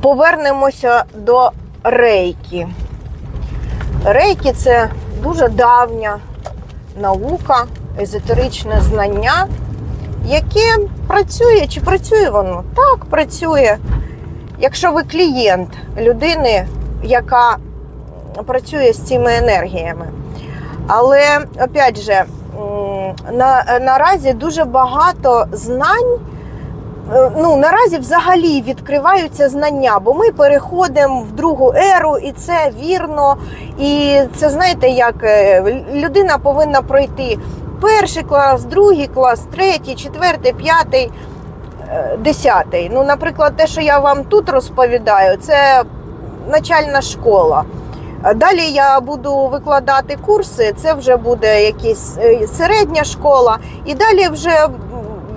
Повернемося до рейки. Рейки це дуже давня наука, езотеричне знання, яке працює. Чи працює воно? Так, працює. Якщо ви клієнт людини, яка працює з цими енергіями. Але, опять же, на, наразі дуже багато знань. Е, Ну, наразі взагалі відкриваються знання, бо ми переходимо в другу еру, і це вірно. І це знаєте, як е, людина повинна пройти перший клас, другий клас, третій, четвертий, п'ятий, е, десятий. Ну, наприклад, те, що я вам тут розповідаю, це начальна школа. Далі я буду викладати курси, це вже буде якась е, середня школа, і далі вже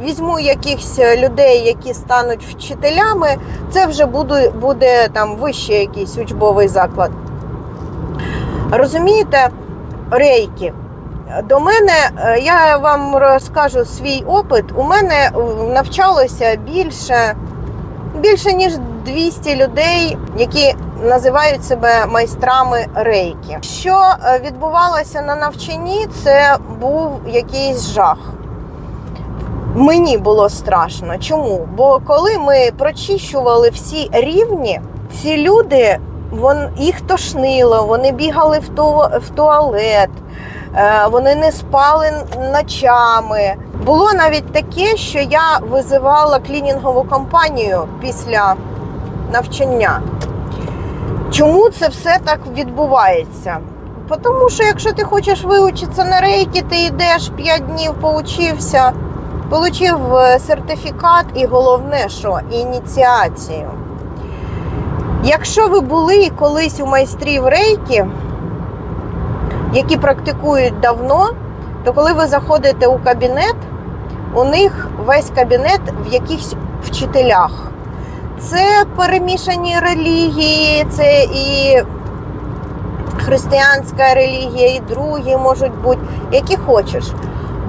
візьму якихось людей, які стануть вчителями. Це вже буде, буде там вищий якийсь учбовий заклад. Розумієте, рейки. До мене, е, я вам розкажу свій опит. У мене е, навчалося більше, більше ніж 200 людей, які називають себе майстрами рейки. Що е, відбувалося на навчанні, це був якийсь жах. Мені було страшно. Чому? Бо коли ми прочищували всі рівні, ці люди вон, їх тошнило, вони бігали в, ту, в туалет, е, вони не спали ночами. Було навіть таке, що я визивала клінінгову компанію після навчання. Чому це все так відбувається? Тому що якщо ти хочеш вивчитися на рейки, ти йдеш 5 днів, поучився, отримав е, сертифікат і головне, що ініціацію. Якщо ви були колись у майстрів рейки, які практикують давно, то коли ви заходите у кабінет, у них весь кабінет в якихось вчителях. Це перемішані релігії, це і християнська релігія, і другі можуть бути, які хочеш.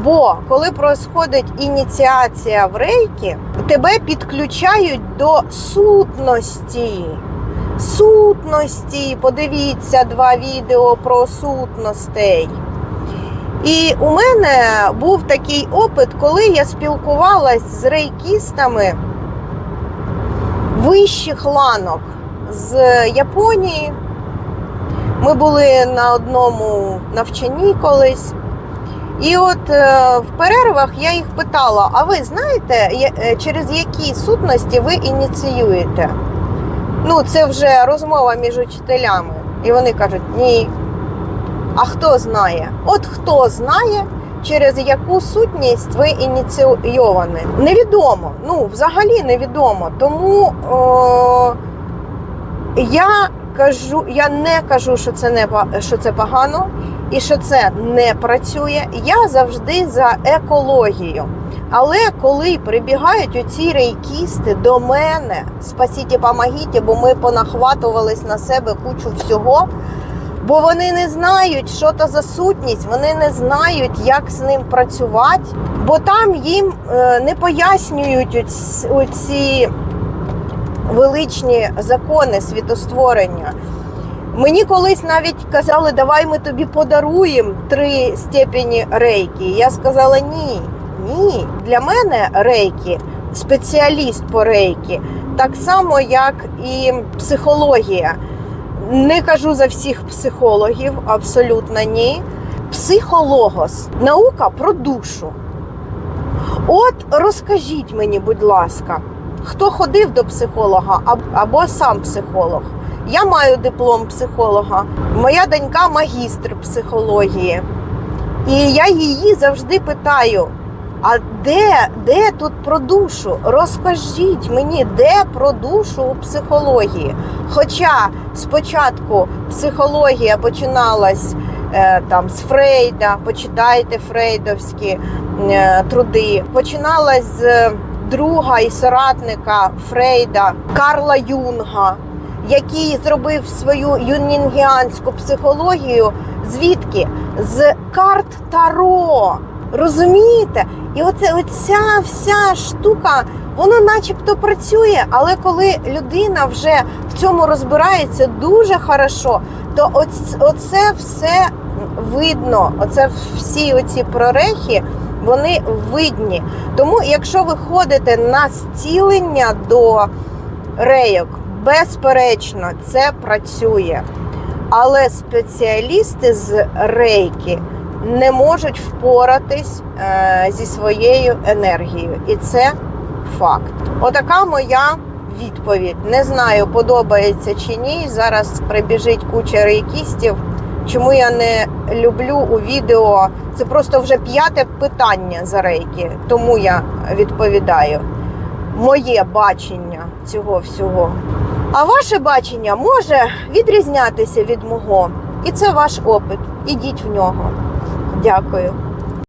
Бо коли проходить ініціація в рейки, тебе підключають до сутності. Сутності. Подивіться два відео про сутностей. І у мене був такий опит, коли я спілкувалась з рейкістами вищих ланок з Японії. Ми були на одному навчанні колись. І от е, в перервах я їх питала: а ви знаєте, е, через які сутності ви ініціюєте? Ну, це вже розмова між учителями. І вони кажуть, ні. А хто знає? От хто знає, через яку сутність ви ініційовані? Невідомо. Ну, взагалі невідомо. Тому о, я кажу, я не кажу, що це не що це погано і що це не працює. Я завжди за екологію. Але коли прибігають оці рейкісти до мене, спасіть, і помогіть, бо ми понахватувались на себе кучу всього. Бо вони не знають, що то за сутність, вони не знають, як з ним працювати, бо там їм е, не пояснюють оці величні закони світостворення. Мені колись навіть казали, давай ми тобі подаруємо три степені рейки. Я сказала ні, ні. Для мене рейки, спеціаліст по рейки, так само, як і психологія. Не кажу за всіх психологів, абсолютно ні. Психологос наука про душу. От розкажіть мені, будь ласка, хто ходив до психолога або сам психолог? Я маю диплом психолога, моя донька магістр психології. І я її завжди питаю: а де, де тут про душу? Розкажіть мені, де про душу у психології? Хоча спочатку психологія починалась е, там з Фрейда, почитайте фрейдовські е, труди, починалась з е, друга і соратника Фрейда Карла Юнга, який зробив свою юнінгіанську психологію. Звідки? З карт Таро. Розумієте? І оце, оця вся штука, воно начебто працює, але коли людина вже в цьому розбирається дуже хорошо, то оц- оце все видно. Оце всі оці прорехи, вони видні. Тому, якщо ви ходите на зцілення до рейок, безперечно, це працює. Але спеціалісти з рейки не можуть впоратись е, зі своєю енергією. І це факт. Отака моя відповідь. Не знаю, подобається чи ні. Зараз прибіжить куча рейкістів. Чому я не люблю у відео? Це просто вже п'яте питання за рейки, тому я відповідаю. Моє бачення цього всього. А ваше бачення може відрізнятися від мого. І це ваш опит. Ідіть в нього. Дякую.